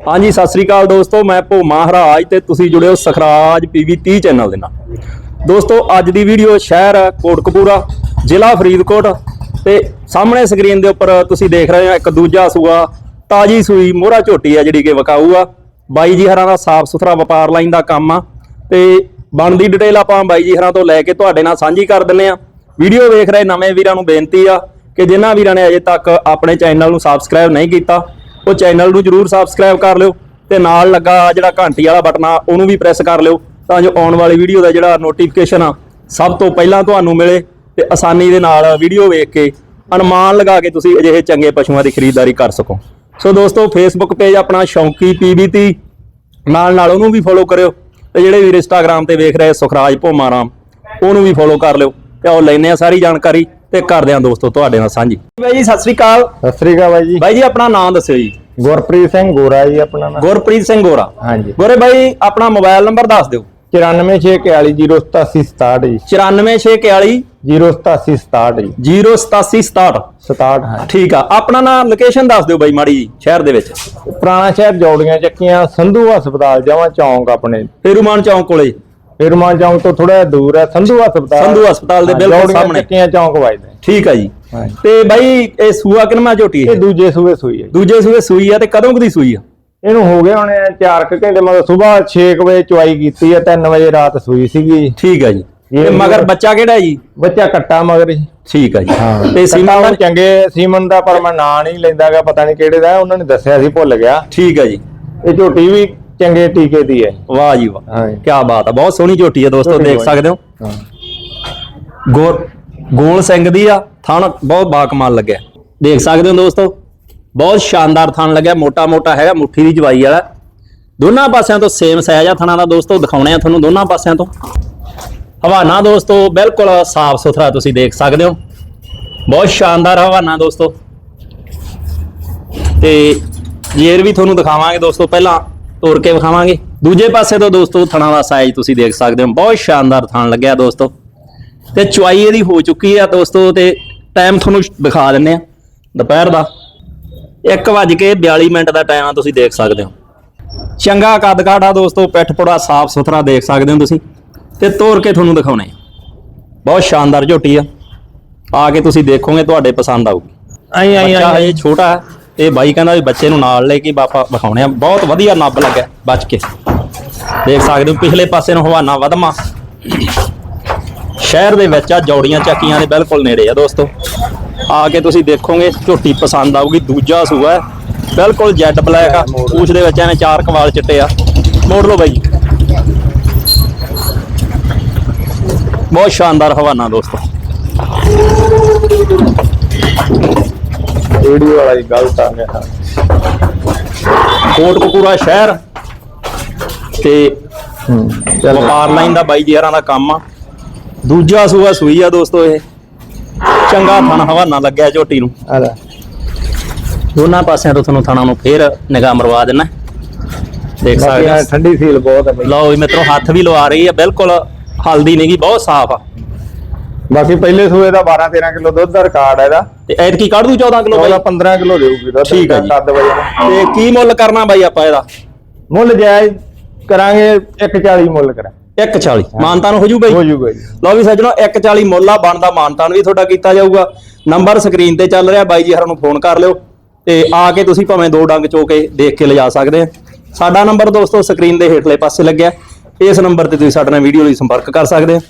ਹਾਂਜੀ, ਸਤਿ ਸ੍ਰੀ ਅਕਾਲ ਦੋਸਤੋ, ਮੈਂ ਭੋ ਮਹਾਰਾਜ ਤੇ ਤੁਸੀਂ ਜੁੜਿਓ ਸਖਰਾਜ ਪੀਵੀ 30 ਚੈਨਲ ਦੇ ਨਾਲ। ਦੋਸਤੋ, ਅੱਜ ਦੀ ਵੀਡੀਓ ਸ਼ਹਿਰ ਕੋਟਕਪੂਰਾ, ਜ਼ਿਲ੍ਹਾ ਫਰੀਦਕੋਟ ਤੇ ਸਾਹਮਣੇ ਸਕਰੀਨ ਦੇ ਉੱਪਰ ਤੁਸੀਂ ਦੇਖ ਰਹੇ ਹੋ ਇੱਕ ਦੂਜਾ ਸੂਆ, ਤਾਜੀ ਸੂਈ ਮੋਹਰਾ ਝੋਟੀ ਆ ਜਿਹੜੀ ਕਿ ਵਿਕਾਊ ਆ। ਬਾਈ ਜੀ ਹਰਾਂ ਦਾ ਸਾਫ਼ ਸੁਥਰਾ ਵਪਾਰ ਲਾਈਨ ਦਾ ਕੰਮ ਆ ਤੇ ਬਣਦੀ ਡਿਟੇਲ ਆਪਾਂ ਬਾਈ ਜੀ ਹਰਾਂ ਤੋਂ ਲੈ ਕੇ ਤੁਹਾਡੇ ਨਾਲ ਸਾਂਝੀ ਕਰ ਦਿੰਨੇ ਆ ਵੀਡੀਓ ਵੇਖ ਰਹੇ ਨਵੇਂ ਵੀਰਾਂ ਨੂੰ ਬੇਨਤੀ ਆ ਕਿ ਜਿਨ੍ਹਾਂ ਵੀਰਾਂ ਨੇ ਅਜੇ ਤੱਕ ਆਪਣੇ ਚੈਨਲ ਨੂੰ ਸਬਸਕ੍ਰਾਈਬ ਨਹੀਂ ਕੀਤਾ ਉਹ ਚੈਨਲ ਨੂੰ ਜਰੂਰ ਸਬਸਕ੍ਰਾਈਬ ਕਰ ਲਿਓ ਤੇ ਨਾਲ ਲੱਗਾ ਜਿਹੜਾ ਘੰਟੀ ਵਾਲਾ ਬਟਨ ਆ, ਉਹਨੂੰ ਵੀ ਪ੍ਰੈਸ ਕਰ ਲਿਓ ਤਾਂ ਜੋ ਆਉਣ ਵਾਲੀ ਵੀਡੀਓ ਦਾ ਜਿਹੜਾ ਨੋਟੀਫਿਕੇਸ਼ਨ ਆ, ਸਭ ਤੋਂ ਪਹਿਲਾਂ ਤੁਹਾਨੂੰ ਮਿਲੇ ਤੇ ਆਸਾਨੀ ਦੇ ਨਾਲ ਵੀਡੀਓ ਵੇਖ ਕੇ ਅਨੁਮਾਨ ਲਗਾ ਕੇ ਤੁਸੀਂ ਅਜਿਹੇ ਚੰਗੇ ਪਸ਼ੂਆਂ ਦੀ ਖਰੀਦਦਾਰੀ ਕਰ ਸਕੋ। ਸੋ ਦੋਸਤੋ ਫੇਸਬੁੱਕ ਪੇਜ ਆਪਣਾ ਸ਼ੌਂਕੀ ਪੀਬੀਤੀ ਨਾਲ ਨਾਲ ਉਹਨੂੰ ਵੀ ਫੋਲੋ ਕਰਿਓ ਤੇ ਜਿਹੜੇ ਵੀਰ ਇੰਸਟਾਗ੍ਰam ਤੇ ਵੇਖ ਰਹੇ ਸੁਖਰਾਜ ਭੋਮਾਰਾਮ, ਉਹਨੂੰ ਵੀ ਫੋਲੋ ਕਰ ਲਿਓ ਤੇ ਉਹ ਲੈਨੇ ਆ ਸਾਰੀ ਜਾਣਕਾਰੀ। ਤੇ ਕਰਦੇ ਆ ਦੋਸਤੋ ਤੁਹਾਡੇ ਨਾਲ ਸਾਂਝੀ। ਬਾਈ ਜੀ ਸਤਿ ਸ੍ਰੀ ਅਕਾਲ। ਸਤਿ ਸ੍ਰੀ ਅਕਾਲ ਬਾਈ ਜੀ। ਬਾਈ ਜੀ ਆਪਣਾ ਨਾਮ ਦੱਸਿਓ ਜੀ। ਗੁਰਪ੍ਰੀਤ ਸਿੰਘ ਗੋਰਾ ਜੀ ਆਪਣਾ ਨਾਮ। ਗੁਰਪ੍ਰੀਤ ਸਿੰਘ ਗੋਰਾ। ਹਾਂਜੀ। ਗੋਰੇ ਬਾਈ ਆਪਣਾ ਮੋਬਾਈਲ ਨੰਬਰ ਦੱਸ ਦਿਓ। 9464108767 ਜੀ। 94641 08767 ਜੀ 08767 67 ਹਾਂ ਠੀਕ ਆ। ਆਪਣਾ ਨਾਮ ਲੋਕੇਸ਼ਨ ਦੱਸ ਦਿਓ ਬਾਈ ਮਾੜੀ ਜੀ ਸ਼ਹਿਰ ਦੇ ਵਿੱਚ। ਪੁਰਾਣਾ ਸ਼ਹਿਰ ਜੋੜੀਆਂ ਚੱਕੀਆਂ ਸੰਧੂ ਹਸਪਤਾਲ ਜਾਵਾਂ ਚੌਂਕ ਆਪਣੇ। ਫੇਰੂਮਾਨ ਚੌਂਕ ਕੋਲੇ। ਫਿਰਮਾਨ ਚੌਂਕ ਤੋਂ ਥੋੜਾ ਦੂਰ ਹੈ ਸੰਧੂ ਹਸਪਤਾਲ। ਸੰਧੂ ਹਸਪਤਾਲ ਦੇ ਹਾਂ, ਬਿਲਕੁਲ ਸਾਹਮਣੇ। ਚੱਕੀਆਂ ਚੌਂਕ ਵੱਜਦਾ ਠੀਕ ਆ ਜੀ। ਤੇ ਬਾਈ ਇਹ ਸੂਆ ਕਿਨਮਾ ਝੋਟੀ ਇਹ ਇਹ ਦੂਜੇ ਸੂਏ ਸੂਈ ਹੈ। ਦੂਜੇ ਸੂਏ ਸੂਈ ਆ ਤੇ ਕਦੋਂ ਕਦੀ ਸੂਈ ਆ? ਇਹਨੂੰ ਹੋ ਗਏ ਹੋਣੇ 4 ਘੰਟੇ ਮਤਲਬ ਸਵੇਰ 6 ਵਜੇ ਚੁਆਈ ਕੀਤੀ ਹੈ 3 ਵਜੇ ਰਾਤ ਸੂਈ ਸੀਗੀ। ਠੀਕ ਆ ਜੀ। ਇਹ ਮਗਰ ਬੱਚਾ ਕਿਹੜਾ ਜੀ? ਬੱਚਾ ਕੱਟਾ ਮਗਰ ਜੀ। ਠੀਕ ਆ ਜੀ। ਤੇ ਤੇ ਸੀਮਨ ਸੀਮਾ ਦਾ? ਚੰਗੇ ਸੀਮਨ ਦਾ ਪਰ ਮੈਂ ਨਾਂ ਨਹੀਂ ਲੈਂਦਾਗਾ ਪਤਾ ਨਹੀਂ ਕਿਹੜੇ ਦਾ ਹੈ, ਉਹਨਾਂ ਨੇ ਦੱਸਿਆ ਸੀ ਭੁੱਲ ਗਿਆ। ਠੀਕ ਆ ਜੀ। ਇਹ ਝੋਟੀ ਵੀ ਚੰਗੇ ਟੀਕੇ ਦੀ ਹੈ। ਵਾਹ ਜੀ ਵਾਹ। ਹਾਂਜੀ ਕੀ ਬਾਤ ਆ ਬਹੁਤ ਸੋਹਣੀ ਝੋਟੀ ਆ ਦੋਸਤੋ ਦੇਖ। ਸਕਦੇ ਹੋ। ਹਾਂ। ਗੋਲ ਗੋਲ ਸਿੰਘ ਦੀ ਆ ਥਣ ਬਹੁਤ ਬਾਕਮਾਲ ਲੱਗਿਆ। ਦੇਖ ਸਕਦੇ ਹੋ ਦੋਸਤੋ ਬਹੁਤ ਸ਼ਾਨਦਾਰ ਥਣ ਲੱਗਿਆ ਮੋਟਾ ਮੋਟਾ ਹੈਗਾ ਮੁੱਠੀ ਦੀ ਜਵਾਈ ਵਾਲਾ। ਦੋਨਾਂ ਪਾਸਿਆਂ ਤੋਂ ਸੇਮ ਸਾਈਜ਼ ਆ ਥਣਾ ਦਾ ਦੋਸਤੋ ਦਿਖਾਉਣੇ ਆ ਤੁਹਾਨੂੰ ਦੋਨਾਂ ਪਾਸਿਆਂ ਤੋਂ। ਹਵਾਨਾ ਦੋਸਤੋ ਬਿਲਕੁਲ ਸਾਫ਼ ਸੁਥਰਾ ਤੁਸੀਂ ਦੇਖ ਸਕਦੇ ਹੋ। ਬਹੁਤ ਸ਼ਾਨਦਾਰ ਹਵਾਨਾ ਦੋਸਤੋ। ਤੇ ਜੇਰ ਵੀ ਤੁਹਾਨੂੰ ਦਿਖਾਵਾਂਗੇ ਦੋਸਤੋ ਪਹਿਲਾਂ ਤੋੜ ਕੇ ਵਿਖਾਵਾਂਗੇ। ਦੂਜੇ ਪਾਸੇ ਤੋਂ ਦੋਸਤੋ ਥਣਾ ਦਾ ਸਾਈਜ਼ ਤੁਸੀਂ ਦੇਖ ਸਕਦੇ ਹੋ ਬਹੁਤ ਸ਼ਾਨਦਾਰ ਥਣ ਲੱਗਿਆ ਦੋਸਤੋ। ਤੇ ਚੁਆਈ ਇਹਦੀ ਹੋ ਚੁੱਕੀ ਆ ਦੋਸਤੋ ਤੇ ਟਾਈਮ ਤੁਹਾਨੂੰ ਦਿਖਾ ਦਿੰਨੇ ਆ। ਦੁਪਹਿਰ ਦਾ 1:42 ਮਿੰਟ ਦਾ ਟਾਈਮ ਆ ਤੁਸੀਂ ਦੇਖ ਸਕਦੇ ਹੋ। ਚੰਗਾ ਕੱਦ ਕਾਠਾ ਦੋਸਤੋ ਪਿੱਠ ਪੁੜਾ ਸਾਫ਼ ਸੁਥਰਾ ਦੇਖ ਸਕਦੇ ਹੋ ਤੁਸੀਂ। ਤੇ ਤੋੜ ਕੇ ਤੁਹਾਨੂੰ ਦਿਖਾਉਣੇ ਬਹੁਤ ਸ਼ਾਨਦਾਰ ਝੋਟੀ ਆ। ਆ ਕੇ ਤੁਸੀਂ ਦੇਖੋਗੇ ਤੁਹਾਡੇ ਪਸੰਦ ਆਊਗੀ। ਆਈ ਆਈ ਬੱਚਾ ਆਈ ਹਜੇ ਛੋਟਾ ਇਹ ਬਾਈ ਕਹਿੰਦਾ ਵੀ ਬੱਚੇ ਨੂੰ ਨਾਲ ਲੈ ਕੇ ਬਾਪਾ ਵਿਖਾਉਣੇ ਆ। ਬਹੁਤ ਵਧੀਆ ਨੱਬ ਲੱਗਿਆ ਬਚ ਕੇ। ਦੇਖ ਸਕਦੇ ਹੋ ਪਿਛਲੇ ਪਾਸੇ ਨੂੰ ਹਵਾਨਾ ਵਧਮਾ। ਸ਼ਹਿਰ ਦੇ ਵਿੱਚ ਆ ਜੌੜੀਆਂ ਚੱਕੀਆਂ ਦੇ ਬਿਲਕੁਲ ਨੇੜੇ ਆ ਦੋਸਤੋ। ਆ ਕੇ ਤੁਸੀਂ ਦੇਖੋਗੇ, ਝੋਟੀ ਪਸੰਦ ਆਊਗੀ, ਦੂਜਾ ਸੂਆ ਬਿਲਕੁਲ ਜੈਟ ਬਲੈਕ ਆ। ਪੂਛ ਦੇ ਵਿੱਚ ਐਵੇਂ ਚਾਰ ਕਵਾਲ ਚਿੱਟੇ ਆ। ਮੋੜ ਲਓ ਬਾਈ। ਬਹੁਤ ਸ਼ਾਨਦਾਰ ਹਵਾਨਾ ਦੋਸਤੋ। ਵੀਡੀਓ ਵਾਲਾ ਹੀ ਗਲਤ ਆ ਗਿਆ ਕੋਟਕਪੂਰਾ ਸ਼ਹਿਰ ਤੇ ਵਪਾਰ ਲਾਈਨ ਦਾ ਬਾਈ ਜੀਆਰਾਂ ਦਾ ਕੰਮ ਆ। ਦੂਜਾ ਸੂਆ ਸੂਈ ਆ ਦੋਸਤੋ ਇਹ। ਚੰਗਾ ਥਣ ਹਵਾਨਾ ਲੱਗਿਆ ਝੋਟੀ ਨੂੰ। ਆ ਲੈ। ਦੋਨਾਂ ਪਾਸਿਆਂ ਤੋਂ ਤੁਹਾਨੂੰ ਥਣਾ ਨੂੰ ਫੇਰ ਨਿਗਾਹ ਮਰਵਾ ਦੇਣਾ ਦੇਖ ਸਕਦੇ ਹੋ ਠੰਡੀ ਫੀਲ ਬਹੁਤ ਹੈ ਬਈ। ਲਓ ਮਿੱਤਰੋ ਹੱਥ ਵੀ ਲਵਾ ਰਹੀ ਆ। ਬਿਲਕੁਲ ਹਲਦੀ ਨਹੀਂਗੀ ਬਹੁਤ ਸਾਫ਼ ਆ। ਬਾਕੀ ਪਹਿਲੇ ਸੂਏ ਦਾ 12 13 ਕਿਲੋ ਦੁੱਧ ਦਾ ਰਿਕਾਰਡ ਹੈ ਇਹਦਾ। ਤੇ ਐਤਕੀ ਕੱਢ ਦੂ 14 ਕਿਲੋ ਬਾਈ? 14 15 ਕਿਲੋ ਦੇਊਗੀ ਦੁੱਧ ਠੀਕ ਹੈ ਜੀ। ਕੱਦ ਵਜਨ ਤੇ ਕੀ ਮੁੱਲ ਕਰਨਾ ਬਾਈ ਆਪਾਂ ਇਹਦਾ? ਮੁੱਲ ਜਾਇਜ਼ ਕਰਾਂਗੇ 140 ਮੁੱਲ ਕਰਾਂ 140 ਮਾਨਤਾਨ ਹੋ ਜੂ? ਬਾਈ ਹੋ ਜਾਊਗਾ ਜੀ। ਲਓ ਵੀ ਸੱਜਣੋ 140 ਮੁੱਲਾ ਬਣਦਾ ਮਾਨਤਾਨ ਵੀ ਤੁਹਾਡਾ ਕੀਤਾ ਜਾਊਗਾ। ਨੰਬਰ ਸਕਰੀਨ ਤੇ ਚੱਲ ਰਿਹਾ ਬਾਈ ਜੀ ਹਰਾਂ ਨੂੰ ਫੋਨ ਕਰ ਲਿਓ। ਤੇ ਆ ਕੇ ਤੁਸੀਂ ਭਾਵੇਂ ਦੋ ਡੰਗ ਚੋ ਕੇ ਦੇਖ ਕੇ ਲਿਜਾ ਸਕਦੇ ਆ। ਸਾਡਾ ਨੰਬਰ ਦੋਸਤੋ ਸਕਰੀਨ ਦੇ ਹੇਠਲੇ ਪਾਸੇ ਲੱਗਿਆ। ਇਸ ਨੰਬਰ ਤੇ ਤੁਸੀਂ ਸਾਡੇ ਨਾਲ ਵੀਡੀਓ ਲਈ ਸੰਪਰਕ ਕਰ ਸਕਦੇ ਆ।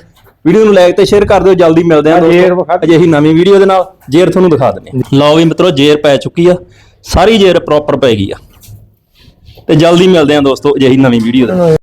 ਵੀਡੀਓ ਨੂੰ ਲਾਈਕ ਤੇ ਸ਼ੇਅਰ ਕਰ ਦਿਓ ਜਲਦੀ ਮਿਲਦੇ ਆ ਦੋਸਤੋ। ਅਜਿਹੀ ਨਵੀਂ ਵੀਡੀਓ ਦੇ ਨਾਲ ਜੇਰ ਤੁਹਾਨੂੰ ਦਿਖਾ ਦਿੰਦੇ ਆ ਲਓ ਵੀ ਮਿੱਤਰੋ ਜੇਰ ਪੈ ਚੁੱਕੀ ਆ। ਸਾਰੀ ਜੇਰ ਪ੍ਰੋਪਰ ਪੈ ਗਈ ਆ। ਤੇ ਜਲਦੀ ਮਿਲਦੇ ਆ ਦੋਸਤੋ ਅਜਿਹੀ ਨਵੀਂ ਵੀਡੀਓ ਦੇ ਨਾਲ।